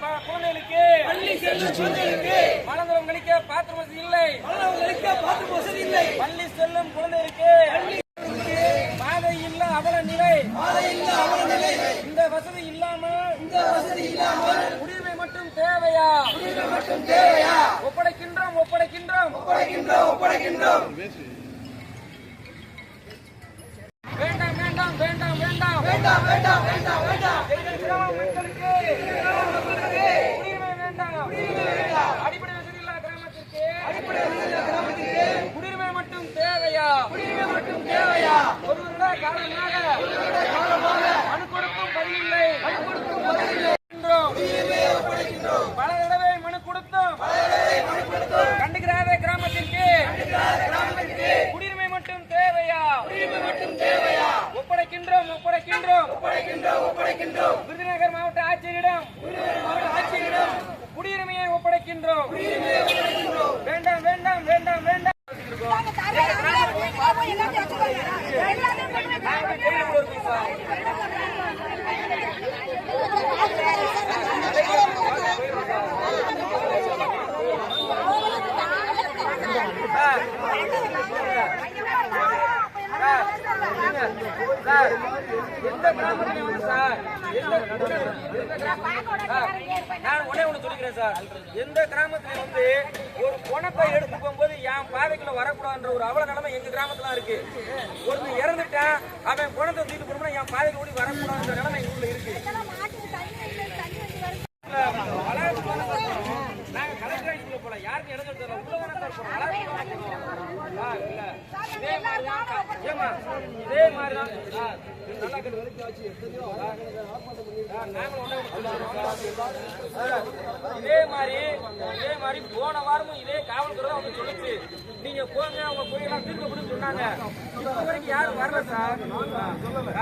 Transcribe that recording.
குழந்தைகளுக்கு பள்ளி செல்லும் குழந்தைகளுக்கு மலர்ந்தவம் கழிக்க பாத்திரம் வசதி இல்லை. மாணவர்களுக்கு பாத்ரூம் வசதி இல்லை. பள்ளி செல்லும் குழந்தைகளுக்கு பாதை இல்ல அவல நிலை. பாதை இல்ல அவல நிலை. இந்த வசதி இல்லாமல் இந்த வசதி இல்லாமல் குடியுரிமை மட்டும் தேவையா? மட்டும் தேவையா? ஒப்படைக்கின்றோம் ஒப்படைக்கின்றோம். ஒப்படைக்கின்றோம் ஒப்படைக்கின்றோம். வேண்டாம் வேண்டாம் வேண்டாம் வேண்டாம். வேண்டாம் வேண்டாம் வேண்டாம் வேண்டாம். ಯಾರೆಲ್ಲ சார். எந்த கிராமத்துலயும் வந்து சார் எந்த நான் ஒண்ணே ஒண்ணு சொல்லிக்கிறேன் சார் எந்த கிராமத்துல வந்து ஒரு பணத்தை எடுத்து போகும்போது என் பாதைக்குள்ள வரக்கூடாதுன்ற ஒரு அவல நிலைமை எங்க கிராமத்துல இருக்கு ஒருத்தன் இறந்துட்டேன் அவன் பணத்தை தூக்கிட்டு போனோம்னா என் பாதைக்கு ஓடி வரக்கூடாதுன்ற நிலைமை எங்க ஊர்ல இருக்கு இதே மாதிரி தான் மாதிரி இதே மாதிரி போன வாரமும் இதே காவல்துறை அவங்க சொல்லிச்சு நீங்க போங்க அவங்க கோயிலாம் தீர்க்கப்படும் சொன்னாங்க இப்போ வரைக்கும் யாரும் வரல சார் சொல்லல